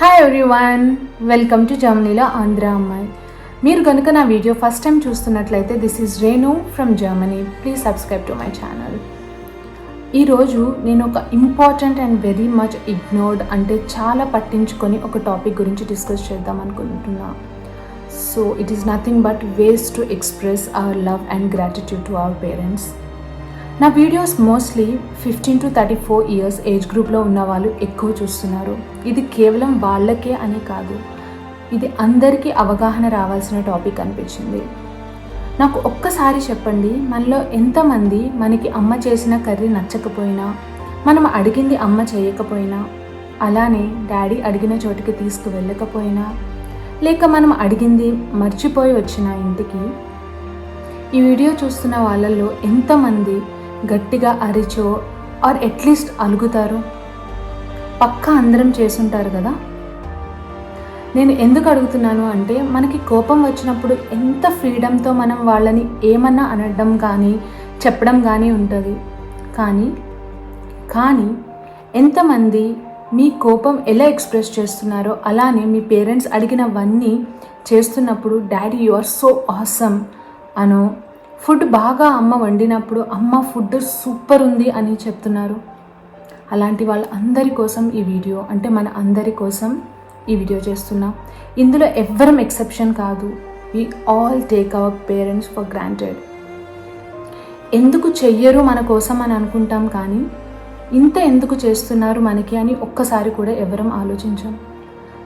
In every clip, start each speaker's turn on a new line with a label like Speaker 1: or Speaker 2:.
Speaker 1: Hi everyone welcome to జర్మనీలో ఆంధ్ర అమ్మాయి మీరు కనుక నా వీడియో ఫస్ట్ టైం చూస్తున్నట్లయితే this is Renu from Germany please subscribe to my channel ఈరోజు నేను ఒక important and very much ignored అంటే చాలా పట్టించుకొని ఒక టాపిక్ గురించి డిస్కస్ చేద్దాం అనుకుంటున్నా. So it is nothing but ways to express our love and gratitude to our parents నా videos mostly fifteen to thirty four years age గ్రూప్లో ఉన్న వాళ్ళు ఎక్కువ చూస్తున్నారు. ఇది కేవలం వాళ్ళకే అని కాదు. ఇది అందరికీ అవగాహన రావాల్సిన టాపిక్ అనిపించింది. నాకు ఒక్కసారి చెప్పండి మనలో ఎంతమంది మనకి అమ్మ చేసిన కర్రీ నచ్చకపోయినా మనం అడిగింది అమ్మ చేయకపోయినా అలానే డాడీ అడిగిన చోటికి తీసుకువెళ్ళకపోయినా లేక మనం అడిగింది మర్చిపోయి వచ్చిన ఇంటికి ఈ వీడియో చూస్తున్న వాళ్ళల్లో ఎంతమంది గట్టిగా అరిచో ఆర్ అట్లీస్ట్ అలుగుతారు. పక్కా అందరం చేసుంటారు కదా? నేను ఎందుకు అడుగుతున్నాను అంటే మనకి కోపం వచ్చినప్పుడు ఎంత ఫ్రీడమ్తో మనం వాళ్ళని ఏమన్నా అనడం కానీ చెప్పడం కానీ ఉంటుంది. కానీ కానీ ఎంతమంది మీ కోపం ఎలా ఎక్స్ప్రెస్ చేస్తున్నారో అలానే మీ పేరెంట్స్ అడిగినవన్నీ చేస్తున్నప్పుడు daddy you are so awesome అనో ఫుడ్ బాగా అమ్మ వండినప్పుడు అమ్మ ఫుడ్ సూపర్ ఉంది అని చెప్తున్నారు. అలాంటి వాళ్ళందరి కోసం ఈ వీడియో అంటే మన అందరి కోసం ఈ వీడియో చేస్తున్నా. ఇందులో ఎవ్వరం ఎక్సెప్షన్ కాదు. We all take our parents for granted ఎందుకు చెయ్యరు మన కోసం అని అనుకుంటాం కానీ ఇంత ఎందుకు చేస్తున్నారు మనకి అని ఒక్కసారి కూడా ఎవరం ఆలోచించాం.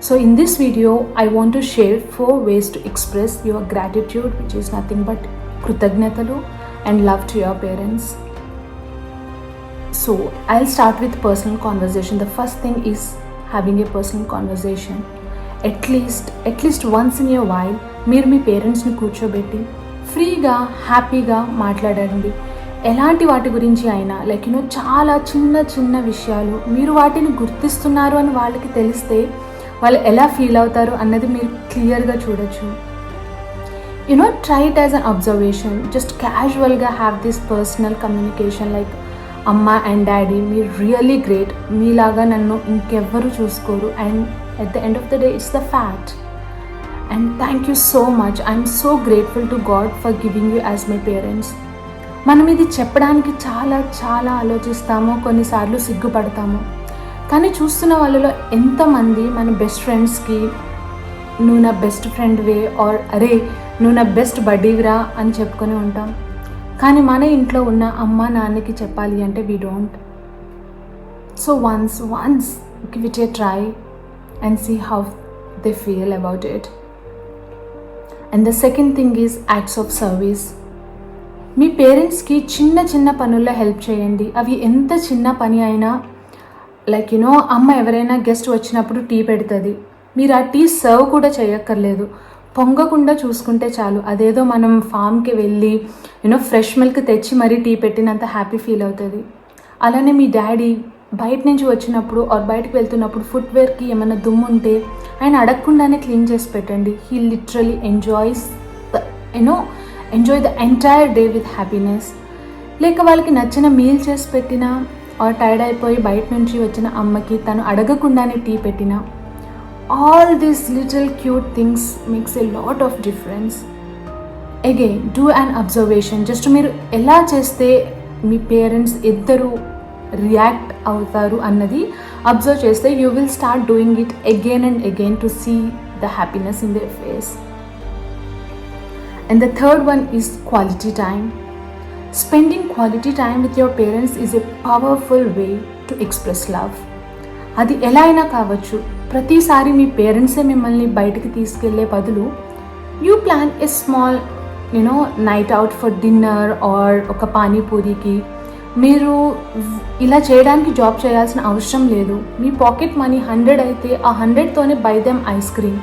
Speaker 1: So in this video I want to share four ways to express your gratitude which is nothing but కృతజ్ఞతలు and love to your parents so I start with personal conversation the first thing is having a personal conversation at least at least once in year while మీరు మీ పేరెంట్స్ని కూర్చోబెట్టి ఫ్రీగా హ్యాపీగా మాట్లాడండి. ఎలాంటి వాటి గురించి అయినా లైక్ యూనో చాలా చిన్న చిన్న విషయాలు మీరు వాటిని గుర్తిస్తున్నారు అని వాళ్ళకి తెలిస్తే వాళ్ళు ఎలా ఫీల్ అవుతారు అన్నది మీరు క్లియర్గా చూడొచ్చు. You know try it as an observation just క్యాజువల్గా have this personal communication like అమ్మ అండ్ డాడీ మీరు రియల్లీ గ్రేట్ మీలాగా నన్ను ఇంకెవ్వరు చూసుకోరు. And at the end of the day it's the fact and thank you so much I'm so grateful to God for giving you as my parents మనం ఇది చెప్పడానికి చాలా చాలా ఆలోచిస్తాము కొన్నిసార్లు సిగ్గుపడతాము. కానీ చూస్తున్న వాళ్ళలో ఎంతమంది మన బెస్ట్ ఫ్రెండ్స్కి నువ్వు నా బెస్ట్ ఫ్రెండ్ వే ఆర్ అరే నువ్వు నా బెస్ట్ బడ్డీవిరా అని చెప్పుకొని ఉంటాం. కానీ మన ఇంట్లో ఉన్న అమ్మ నాన్నకి చెప్పాలి అంటే we don't so once once give it a try and see how they feel about it and the second thing is acts of service మీ పేరెంట్స్కి చిన్న చిన్న పనుల్లో హెల్ప్ చేయండి. అవి ఎంత చిన్న పని అయినా లైక్ యునో అమ్మ ఎవరైనా గెస్ట్ వచ్చినప్పుడు టీ పెడుతుంది. మీరు ఆ టీ సర్వ్ కూడా చేయక్కర్లేదు. పొంగకుండా చూసుకుంటే చాలు. అదేదో మనం ఫామ్కి వెళ్ళి యూనో ఫ్రెష్ మిల్క్ తెచ్చి మరీ టీ పెట్టినంత హ్యాపీ ఫీల్ అవుతుంది. అలానే మీ డాడీ బయట నుంచి వచ్చినప్పుడు ఆర్ బయటకు వెళ్తున్నప్పుడు ఫుట్వేర్కి ఏమైనా దుమ్ము ఉంటే ఆయన అడగకుండానే క్లీన్ చేసి పెట్టండి. He literally enjoys the you know enjoy the entire day with happiness లేక వాళ్ళకి నచ్చిన మీల్ చేసి పెట్టినా ఆర్ టైర్డ్ అయిపోయి బయట నుంచి వచ్చిన అమ్మకి తను అడగకుండానే టీ పెట్టినా all these little cute things makes a lot of difference again do and observation just మీరు ఎలా చేస్తే మీ పేరెంట్స్ ఇద్దరు రియాక్ట్ అవుతారు అన్నది అబ్జర్వ్ చేస్తే you will start doing it again and again to see the happiness in the face and the third one is quality time spending quality time with your parents is a powerful way to express love అది ఎలా అయినా కావచ్చు. ప్రతిసారి మీ పేరెంట్సే మిమ్మల్ని బయటికి తీసుకెళ్ళే బదులు you plan a small you know night out for dinner or ఒక పానీపూరికి. మీరు ఇలా చేయడానికి జాబ్ చేయాల్సిన అవసరం లేదు. మీ పాకెట్ మనీ హండ్రెడ్ అయితే ఆ హండ్రెడ్తోనే బై దెమ్ ఐస్ క్రీమ్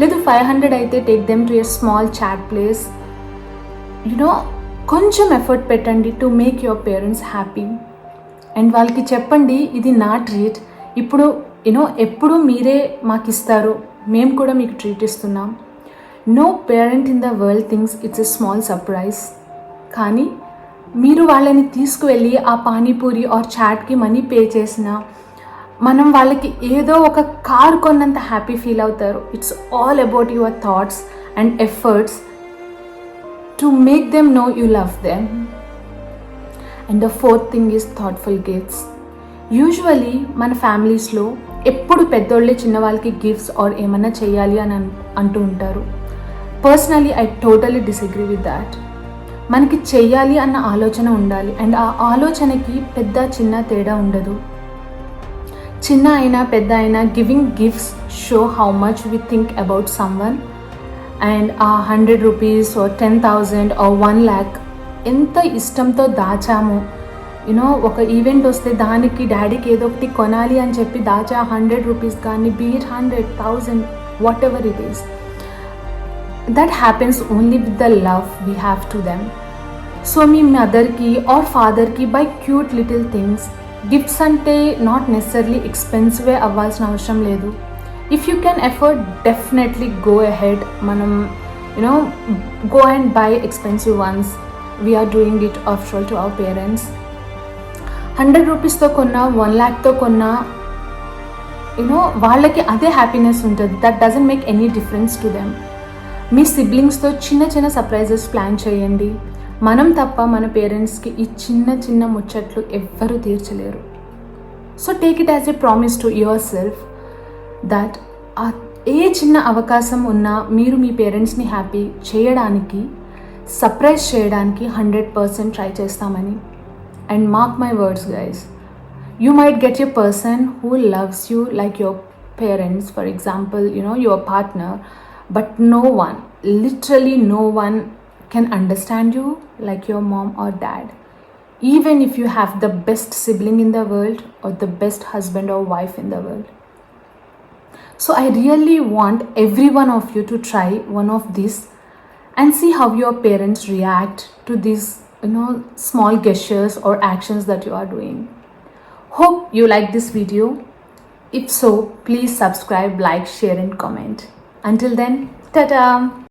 Speaker 1: లేదు ఫైవ్ హండ్రెడ్ అయితే take them to a small chaat place you know కొంచెం ఎఫర్ట్ పెట్టండి to make your parents happy and వాళ్ళకి చెప్పండి ఇది నా ట్రీట్ ఇప్పుడు యూనో ఎప్పుడు మీరే మాకు ఇస్తారు మేము కూడా మీకు ట్రీట్ ఇస్తున్నాం. No parent in the world things it's a small surprise కానీ మీరు వాళ్ళని తీసుకువెళ్ళి ఆ పానీపూరి ఆర్ చాట్కి మనీ పే చేసిన మనం వాళ్ళకి ఏదో ఒక కార్ కొన్నంత హ్యాపీ ఫీల్ అవుతారు. It's all about your thoughts and efforts to make them know you love them and the fourth thing is thoughtful gifts usually మన ఫ్యామిలీస్లో ఎప్పుడు పెద్దోళ్ళే చిన్నవాళ్ళకి గిఫ్ట్స్ ఆర్ ఏమన్నా చేయాలి అని అంటూ ఉంటారు. Personally I totally disagree with that మనకి చెయ్యాలి అన్న ఆలోచన ఉండాలి. అండ్ ఆ ఆలోచనకి పెద్ద చిన్న తేడా ఉండదు. చిన్న అయినా పెద్ద అయినా giving gifts show how much we think about someone and a hundred rupees ten thousand or one lakh ఎంత ఇష్టంతో దాచాము యూనో ఒక ఈవెంట్ వస్తే దానికి డాడీకి ఏదో ఒకటి కొనాలి అని చెప్పి దాచా హండ్రెడ్ రూపీస్ కానీ be it hundred thousand whatever it is that happens only with the love we have to them so మీ మదర్కి ఆర్ ఫాదర్కి buy cute little things gifts అంటే నాట్ నెసర్లీ ఎక్స్పెన్సివే అవ్వాల్సిన అవసరం లేదు. If you can effort definitely go ahead మనం you know go and buy expensive ones we're doing it after all to our parents hundred రూపీస్తో కొన్నా one ల్యాక్తో కొన్నా you know వాళ్ళకి అదే హ్యాపీనెస్ ఉంటుంది. That doesn't make any difference to them మీ సిబ్లింగ్స్తో చిన్న చిన్న సర్ప్రైజెస్ ప్లాన్ చేయండి. మనం తప్ప మన పేరెంట్స్కి ఈ చిన్న చిన్న ముచ్చట్లు ఎవ్వరూ తీర్చలేరు. So take it as a promise to yourself that ఏ చిన్న అవకాశం ఉన్నా మీరు మీ పేరెంట్స్ని హ్యాపీ చేయడానికి సర్ప్రైజ్ చేయడానికి హండ్రెడ్ పర్సెంట్ ట్రై చేస్తామని. And mark my words, guys, you might get a person who loves you like your parents, for example, you know, your partner, but no one, literally no one can understand you like your mom or dad. Even if you have the best sibling in the world or the best husband or wife in the world. So, I really want every one of you to try one of these and see how your parents react to these you know small gestures or actions that you are doing Hope you like this video. If so, please subscribe, like, share, and comment. Until then, ta